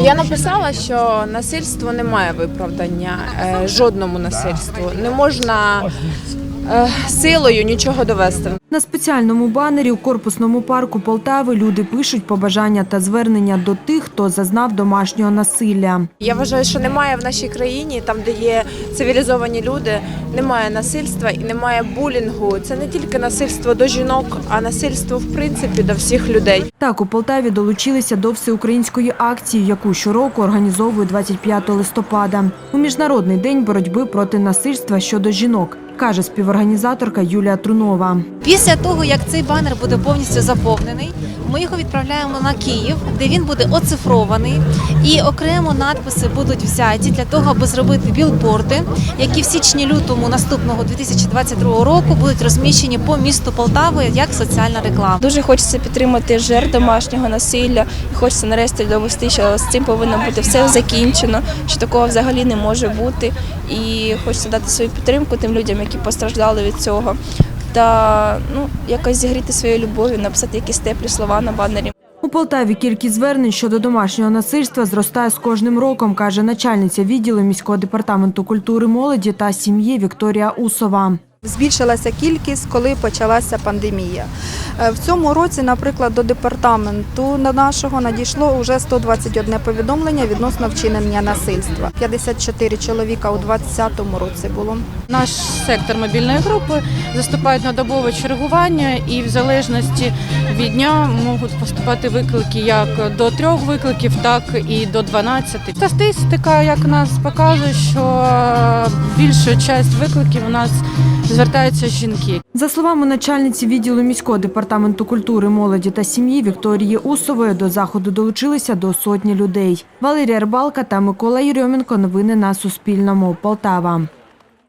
Я написала, що насильство не має виправдання е, жодному насильству. Не можна силою нічого довести. На спеціальному банері у корпусному парку Полтави люди пишуть побажання та звернення до тих, хто зазнав домашнього насилля. Я вважаю, що немає в нашій країні, там де є цивілізовані люди, немає насильства і немає булінгу. Це не тільки насильство до жінок, а насильство в принципі до всіх людей. Так, у Полтаві долучилися до всеукраїнської акції, яку щороку організовують 25 листопада. У міжнародний день боротьби проти насильства щодо жінок, каже співорганізаторка Юлія Трунова. Після того, як цей банер буде повністю заповнений, ми його відправляємо на Київ, де він буде оцифрований, і окремо надписи будуть взяті для того, аби зробити білборди, які в січні-лютому наступного 2022 року будуть розміщені по місту Полтави як соціальна реклама. Дуже хочеться підтримати жертв домашнього насилля. І хочеться нарешті довести, що з цим повинно бути все закінчено, що такого взагалі не може бути. І хочеться дати свою підтримку тим людям, які постраждали від цього. Та ну якось зігріти своєю любов'ю, написати якісь теплі слова на банері. У Полтаві кількість звернень щодо домашнього насильства зростає з кожним роком, каже начальниця відділу міського департаменту культури, молоді та сім'ї Вікторія Усова. Збільшилася кількість, коли почалася пандемія. Е, В цьому році, наприклад, до департаменту на нашого надійшло вже 121 повідомлення відносно вчинення насильства. 54 чоловіка у 2020 році було. Наш сектор мобільної групи заступають на добове чергування і в залежності від дня можуть поступати виклики як до трьох викликів, так і до 12. Статистика, як нас показує, що більша частина викликів у нас звертаються жінки. За словами начальниці відділу міського департаменту культури, молоді та сім'ї Вікторії Усової, до заходу долучилися до сотні людей. Валерія Рибалка та Микола Єрьоменко. Новини на Суспільному. Полтава.